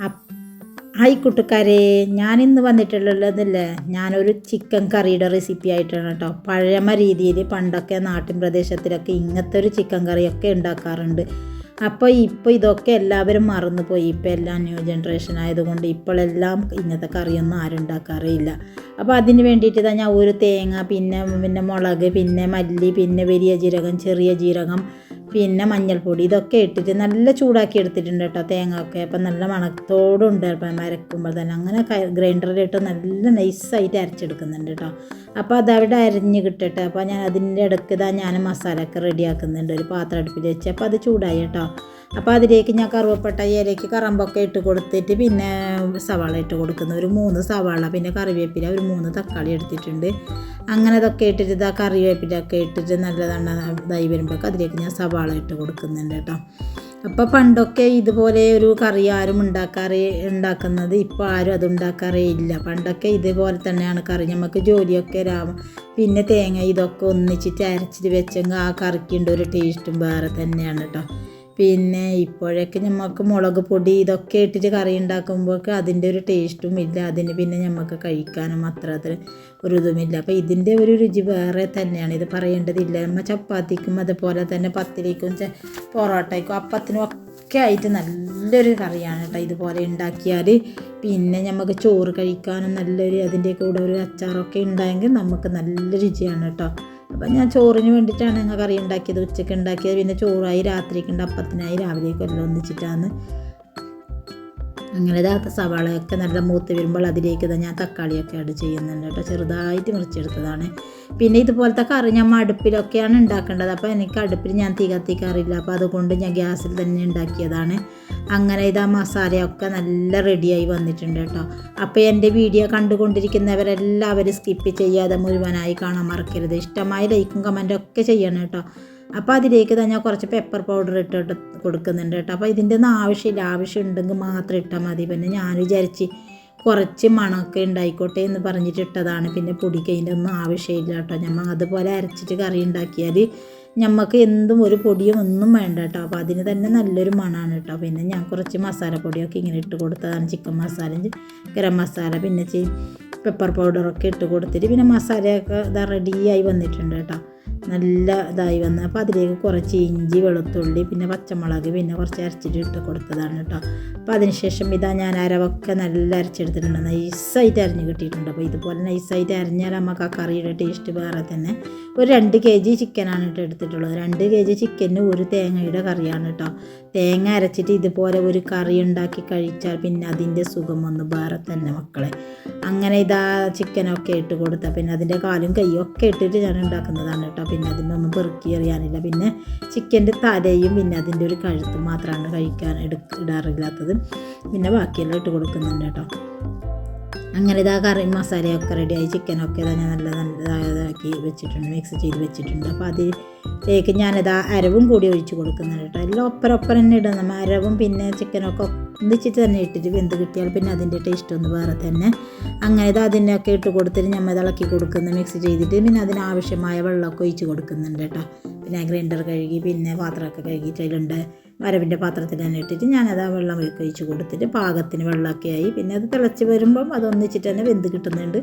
Hi കൂട്ടുകാരെ ഞാനിന്ന് വന്നിട്ടുള്ളതല്ലേ ഞാനൊരു ചിക്കൻ കറിയുടെ റെസിപ്പി ആയിട്ടാണ് കേട്ടോ. പഴമ രീതിയിൽ പണ്ടൊക്കെ നാട്ടിൻ പ്രദേശത്തിലൊക്കെ ഇങ്ങനത്തെ ഒരു ചിക്കൻ കറിയൊക്കെ ഉണ്ടാക്കാറുണ്ട്. അപ്പോൾ ഇപ്പോൾ ഇതൊക്കെ എല്ലാവരും മറന്നുപോയി. ഇപ്പോൾ എല്ലാം ന്യൂ ജനറേഷൻ ആയതുകൊണ്ട് ഇപ്പോഴെല്ലാം ഇങ്ങനത്തെ കറിയൊന്നും ആരും ഉണ്ടാക്കാറില്ല അപ്പോൾ അതിന് വേണ്ടിയിട്ട് ഞാൻ ഒരു തേങ്ങ പിന്നെ പിന്നെ മുളക് പിന്നെ മല്ലി പിന്നെ വലിയ ജീരകം ചെറിയ ജീരകം പിന്നെ മഞ്ഞൾപ്പൊടി ഇതൊക്കെ ഇട്ടിട്ട് നല്ല ചൂടാക്കി എടുത്തിട്ടുണ്ട് കേട്ടോ തേങ്ങ ഒക്കെ അപ്പം നല്ല മണത്തോടുണ്ട് അപ്പം അരക്കുമ്പോൾ തന്നെ. അങ്ങനെ ഗ്രൈൻഡറിലിട്ട് നല്ല നൈസായിട്ട് അരച്ചെടുക്കുന്നുണ്ട് കേട്ടോ. അപ്പോൾ അതവിടെ അരിഞ്ഞ് കിട്ടട്ടെ. അപ്പോൾ ഞാൻ അതിന്റെ ഇടയ്ക്ക് ഇതാ ഞാൻ മസാലയൊക്കെ റെഡിയാക്കുന്നുണ്ട് ഒരു പാത്രം അടുപ്പിൽ വെച്ച്. അപ്പോൾ അത് ചൂടായി കേട്ടോ. അപ്പോൾ അതിലേക്ക് ഞാൻ കറുവപ്പട്ട ഇലയ്ക്ക് കറമ്പൊക്കെ ഇട്ട് കൊടുത്തിട്ട് പിന്നെ സവാള ഇട്ട് കൊടുക്കുന്നു. ഒരു മൂന്ന് സവാള പിന്നെ കറിവേപ്പില ഒരു മൂന്ന് തക്കാളി എടുത്തിട്ടുണ്ട്. അങ്ങനെ ഇതൊക്കെ ഇട്ടിട്ട് ഇതാ കറിവേപ്പിലൊക്കെ ഇട്ടിട്ട് നല്ലതാണ് ഇതായി വരുമ്പോഴൊക്കെ അതിലേക്ക് ഞാൻ സവാള ഇട്ട് കൊടുക്കുന്നുണ്ട് കേട്ടോ. അപ്പോൾ പണ്ടൊക്കെ ഇതുപോലെ ഒരു കറി ആരും ഉണ്ടാക്കാറേ ഉണ്ടാക്കുന്നത് ഇപ്പോൾ ആരും അത് ഉണ്ടാക്കാറേ ഇല്ല. പണ്ടൊക്കെ ഇതുപോലെ തന്നെയാണ് കറി. നമുക്ക് ജോലിയൊക്കെ രാവും പിന്നെ തേങ്ങ ഇതൊക്കെ ഒന്നിച്ചിട്ട് അരച്ചിട്ട് വെച്ചെങ്കിൽ ആ കറിക്കുണ്ട് ഒരു ടേസ്റ്റും വേറെ തന്നെയാണ് കേട്ടോ പിന്നെ ഇപ്പോഴൊക്കെ നമുക്ക് മുളക് പൊടി ഇതൊക്കെ ഇട്ടിട്ട് കറി ഉണ്ടാക്കുമ്പോഴൊക്കെ അതിന്റെ ഒരു ടേസ്റ്റും ഇല്ല. അതിന് പിന്നെ നമുക്ക് കഴിക്കാനും അത്ര അത്ര ഒരു ഇതുമില്ല അപ്പോൾ ഇതിന്റെ ഒരു രുചി വേറെ തന്നെയാണ്. ഇത് പറയേണ്ടതില്ല. നമ്മൾ ചപ്പാത്തിക്കും അതുപോലെ തന്നെ പത്തിരിക്കും പൊറോട്ടയ്ക്കും അപ്പത്തിനും ഒക്കെ ആയിട്ട് നല്ലൊരു കറിയാണ് കേട്ടോ ഇതുപോലെ ഉണ്ടാക്കിയാൽ പിന്നെ നമുക്ക് ചോറ് കഴിക്കാനും നല്ലൊരു അതിന്റെ കൂടെ ഒരു അച്ചാറൊക്കെ ഉണ്ടായെങ്കിൽ നമുക്ക് നല്ല രുചിയാണ് കേട്ടോ. അപ്പം ഞാൻ ചോറിന് വേണ്ടിയിട്ടാണ് ഞങ്ങൾ കറി ഉണ്ടാക്കിയത്. ഉച്ചയ്ക്ക് ഉണ്ടാക്കിയത്. പിന്നെ ചോറായി രാത്രിക്കുണ്ട് അപ്പത്തിനായി രാവിലേക്ക് എല്ലാം ഒന്നിച്ചിട്ടാണ്. അങ്ങനെ ഇതാ സവാളയൊക്കെ നല്ല മൂത്ത് വരുമ്പോൾ അതിലേക്ക് ഞാൻ തക്കാളിയൊക്കെ ആഡ് ചെയ്യുന്നുണ്ട് കേട്ടോ. ചെറുതായിട്ട് മുറിച്ചെടുത്തതാണ്. പിന്നെ ഇതുപോലത്തെ കറി ഞാൻ അടുപ്പിലൊക്കെയാണ് ഉണ്ടാക്കേണ്ടത്. അപ്പോൾ എനിക്ക് അടുപ്പിൽ ഞാൻ തീ കത്തിക്കാറില്ല. അപ്പോൾ അതുകൊണ്ട് ഞാൻ ഗ്യാസിൽ തന്നെ ഉണ്ടാക്കിയതാണ്. അങ്ങനെ ഇതാ മസാലയൊക്കെ നല്ല റെഡിയായി വന്നിട്ടുണ്ട് കേട്ടോ. അപ്പോൾ എന്റെ വീഡിയോ കണ്ടുകൊണ്ടിരിക്കുന്നവരെല്ലാവരും സ്കിപ്പ് ചെയ്യാതെ മുഴുവനായി കാണാൻ മറക്കരുത്. ഇഷ്ടമായ ലൈക്കും കമന്റും ഒക്കെ ചെയ്യണം കേട്ടോ. അപ്പോൾ അതിലേക്ക് തന്നെ കുറച്ച് പെപ്പർ പൗഡർ ഇട്ടിട്ട് കൊടുക്കുന്നുണ്ട് കേട്ടോ. അപ്പോൾ ഇതിന്റെ ഒന്നും ആവശ്യമില്ല. ആവശ്യം ഉണ്ടെങ്കിൽ മാത്രം ഇട്ടാൽ മതി. പിന്നെ ഞാൻ വിചാരിച്ച് കുറച്ച് മണമൊക്കെ ഉണ്ടായിക്കോട്ടെ എന്ന് പറഞ്ഞിട്ട് ഇട്ടതാണ്. പിന്നെ പൊടിക്ക് അതിന്റെ ഒന്നും ആവശ്യമില്ല കേട്ടോ. ഞമ്മ അതുപോലെ അരച്ചിട്ട് കറി ഉണ്ടാക്കിയാൽ ഞമ്മക്ക് എന്തും ഒരു പൊടിയും ഒന്നും വേണ്ട കേട്ടോ അപ്പോൾ അതിന് തന്നെ നല്ലൊരു മണമാണ് കേട്ടോ പിന്നെ ഞാൻ കുറച്ച് മസാലപ്പൊടിയൊക്കെ ഇങ്ങനെ ഇട്ട് കൊടുത്തതാണ്. ചിക്കൻ മസാല ഗരം മസാല പിന്നെ പെപ്പർ പൗഡറൊക്കെ ഇട്ട് കൊടുത്തിട്ട് പിന്നെ മസാലയൊക്കെ ഇതാ റെഡിയായി വന്നിട്ടുണ്ട് കേട്ടോ നല്ല ഇതായി വന്ന്. അപ്പോൾ അതിലേക്ക് കുറച്ച് ഇഞ്ചി വെളുത്തുള്ളി പിന്നെ പച്ചമുളക് പിന്നെ കുറച്ച് അരച്ചിട്ട് ഇട്ട് കൊടുത്തതാണ് കേട്ടോ അപ്പോൾ അതിനുശേഷം ഇതാ ഞാൻ അരവൊക്കെ നല്ല അരച്ചെടുത്തിട്ടുണ്ട്. നൈസായിട്ട് അരിഞ്ഞ് കിട്ടിയിട്ടുണ്ട്. അപ്പോൾ ഇതുപോലെ നൈസായിട്ട് അരിഞ്ഞാൽ നമുക്ക് ആ കറിയുടെ ടേസ്റ്റ് വേറെ തന്നെ. ഒരു രണ്ട് കെ ജി ചിക്കനാണ് കേട്ടോ എടുത്തിട്ടുള്ളത്. രണ്ട് കെ ജി ചിക്കന് ഒരു തേങ്ങയുടെ കറിയാണ് കേട്ടോ തേങ്ങ അരച്ചിട്ട് ഇതുപോലെ ഒരു കറി ഉണ്ടാക്കി കഴിച്ചാൽ പിന്നെ അതിന്റെ സുഖം ഒന്ന് വേറെ തന്നെ മക്കളെ. അങ്ങനെ ഇതാ ചിക്കനൊക്കെ ഇട്ട് കൊടുത്താൽ പിന്നെ അതിന്റെ കാലും കൈയൊക്കെ ഇട്ടിട്ട് ഞാൻ ഉണ്ടാക്കുന്നതാണ് കേട്ടോ. പിന്നെ അതിനൊന്നും പെറുക്കി എറിയാനില്ല. പിന്നെ ചിക്കന്റെ തലയും പിന്നെ അതിന്റെ ഒരു കഴുത്തും മാത്രമാണ് കഴിക്കാൻ എടുക്ക ഇടാറില്ലാത്തത്. പിന്നെ ബാക്കിയെല്ലാം ഇട്ട് കൊടുക്കുന്നുണ്ട് കേട്ടോ. അങ്ങനെ ഇതാ കറി മസാലയൊക്കെ റെഡിയായി ചിക്കനൊക്കെ ഇതാ ഞാൻ നല്ല നല്ലതാക്കി വെച്ചിട്ടുണ്ട് മിക്സ് ചെയ്ത് വെച്ചിട്ടുണ്ട്. അപ്പോൾ അതിലേക്ക് ഞാനിതാ അരവും കൂടി ഒഴിച്ച് കൊടുക്കുന്നുണ്ട് കേട്ടോ. എല്ലാം ഒപ്പരൊപ്പരം തന്നെ ഇടണം അരവും പിന്നെ ചിക്കനൊക്കെ ഒന്നിച്ചിട്ട് തന്നെ ഇട്ടിട്ട് വെന്ത് കിട്ടിയാൽ പിന്നെ അതിന്റെ ടേസ്റ്റ് ഒന്ന് വേറെ തന്നെ. അങ്ങനെ ഇത് അതിനൊക്കെ ഇട്ട് കൊടുത്തിട്ട് നമ്മൾ ഇളക്കി കൊടുക്കുന്നു മിക്സ് ചെയ്തിട്ട് പിന്നെ അതിനാവശ്യമായ വെള്ളമൊക്കെ ഒഴിച്ച് കൊടുക്കുന്നുണ്ട് കേട്ടോ. പിന്നെ ഗ്രൈൻഡർ കഴുകി പിന്നെ പാത്രമൊക്കെ കഴുകിയിട്ട് വരവിന്റെ പാത്രത്തിൽ തന്നെ ഇട്ടിട്ട് ഞാനത് ആ വെള്ളം ഒഴിച്ച് കൊടുത്തിട്ട് പാകത്തിന് വെള്ളമൊക്കെ ആയി. പിന്നെ അത് തിളച്ച് വരുമ്പം അത് ഒന്നിച്ചിട്ട് തന്നെ വെന്ത് കിട്ടുന്നുണ്ട്.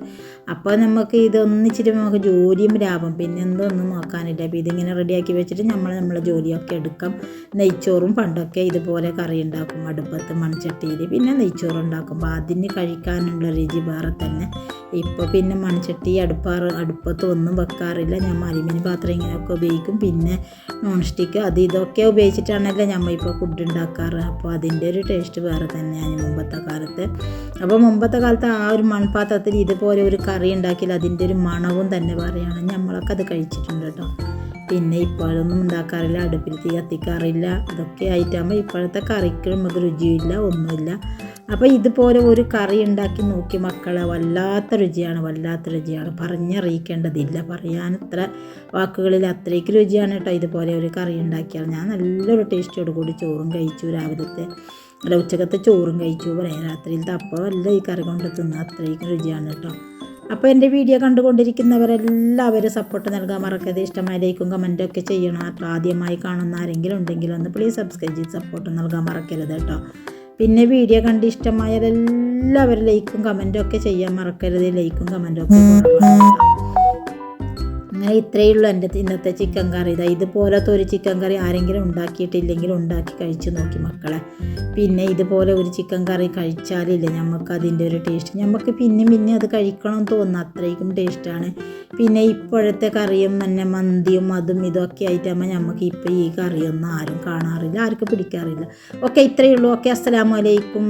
അപ്പോൾ നമുക്ക് ഇത് ഒന്നിച്ചിട്ട് നമുക്ക് ജോലിയും ലാഭം. പിന്നെ എന്തൊന്നും നോക്കാനില്ല. അപ്പോൾ ഇതിങ്ങനെ റെഡിയാക്കി വെച്ചിട്ട് നമ്മൾ നമ്മളെ ജോലിയൊക്കെ എടുക്കാം. നെയ്ച്ചോറും പണ്ടൊക്കെ ഇതുപോലെ കറി ഉണ്ടാക്കും. അടുപ്പത്ത് മൺചട്ടിയിൽ പിന്നെ നെയ്ച്ചോറ് ഉണ്ടാക്കുമ്പോൾ അതിന് കഴിക്കാനുള്ള രുചി വേറെ തന്നെ. ഇപ്പോൾ പിന്നെ മൺചട്ടി അടുപ്പാറ് അടുപ്പത്ത് ഒന്നും വെക്കാറില്ല. ഞാൻ അലുമിനി പാത്രം ഇങ്ങനെയൊക്കെ ഉപയോഗിക്കും. പിന്നെ നോൺ സ്റ്റിക്ക് അത് ഇതൊക്കെ ഉപയോഗിച്ചിട്ടാണല്ലോ നമ്മൾ ഇപ്പോൾ ഫുഡ് ഉണ്ടാക്കാറ്. അപ്പോൾ അതിന്റെ ഒരു ടേസ്റ്റ് വേറെ തന്നെയാണ് മുമ്പത്തെ കാലത്ത്. അപ്പോൾ മുമ്പത്തെ കാലത്ത് ആ ഒരു മൺപാത്രത്തിൽ ഇതുപോലെ ഒരു കറി ഉണ്ടാക്കിയാൽ അതിന്റെ ഒരു മണവും തന്നെ പറയുകയാണ് നമ്മളൊക്കെ അത് കഴിച്ചിട്ടുണ്ട് കേട്ടോ. പിന്നെ ഇപ്പോഴൊന്നും ഉണ്ടാക്കാറില്ല അടുപ്പിൽ തീ കത്തിക്കാറില്ല. ഇതൊക്കെ ആയിട്ടാകുമ്പോൾ ഇപ്പോഴത്തെ കറിക്കും നമുക്ക് രുചിയില്ല ഒന്നുമില്ല. അപ്പോൾ ഇതുപോലെ ഒരു കറി ഉണ്ടാക്കി നോക്കി മക്കളെ വല്ലാത്ത രുചിയാണ് വല്ലാത്ത രുചിയാണ്. പറഞ്ഞറിയിക്കേണ്ടതില്ല പറയാൻ അത്ര വാക്കുകളിൽ അത്രയ്ക്ക് രുചിയാണ് കേട്ടോ ഇതുപോലെ ഒരു കറി ഉണ്ടാക്കിയാൽ. ഞാൻ നല്ലൊരു ടേസ്റ്റോട് കൂടി ചോറും കഴിച്ചു രാവിലത്തെ അല്ല ഉച്ചക്കത്തെ ചോറും കഴിച്ചു. പറയാം രാത്രിയിലത്തെ അപ്പോൾ അല്ല ഈ കറി കൊണ്ട് തിന്ന അത്രയ്ക്ക് രുചിയാണ് കേട്ടോ. അപ്പോൾ എന്റെ വീഡിയോ കണ്ടുകൊണ്ടിരിക്കുന്നവരെല്ലാവരും സപ്പോർട്ട് നൽകാൻ മറക്കരുത്. ഇഷ്ടമായ ലൈക്കും കമന്റും ഒക്കെ ചെയ്യണം. ആദ്യമായി കാണുന്ന ആരെങ്കിലും ഉണ്ടെങ്കിൽ ഒന്ന് പ്ലീസ് സബ്സ്ക്രൈബ് ചെയ്ത് സപ്പോർട്ട് നൽകാൻ മറക്കരുത് കേട്ടോ പിന്നെ വീഡിയോ കണ്ട് ഇഷ്ടമായാൽ എല്ലാവരും ലൈക്കും കമന്റും ഒക്കെ ചെയ്യാൻ മറക്കരുത്. ലൈക്കും കമന്റും ഒക്കെ കേട്ടോ. അങ്ങനെ ഇത്രയേ ഉള്ളൂ എന്റെ ഇന്നത്തെ ചിക്കൻ കറി. ഇതാ ഇതുപോലത്തെ ഒരു ചിക്കൻ കറി ആരെങ്കിലും ഉണ്ടാക്കിയിട്ടില്ലെങ്കിൽ ഉണ്ടാക്കി കഴിച്ചു നോക്കി മക്കളെ. പിന്നെ ഇതുപോലെ ഒരു ചിക്കൻ കറി കഴിച്ചാലില്ല നമുക്ക് അതിന്റെ ഒരു ടേസ്റ്റ് നമുക്ക് പിന്നെയും പിന്നെ അത് കഴിക്കണം തോന്നുന്നു. അത്രയ്ക്കും ടേസ്റ്റാണ് പിന്നെ ഇപ്പോഴത്തെ കറിയും തന്നെ മന്തിയും അതും ഇതൊക്കെ ആയിട്ടാകുമ്പോൾ നമുക്ക് ഇപ്പോൾ ഈ കറിയൊന്നും ആരും കാണാറില്ല ആർക്കും പിടിക്കാറില്ല. ഓക്കെ ഇത്രയേ ഉള്ളൂ ഓക്കെ അസ്സലാമു അലൈക്കും.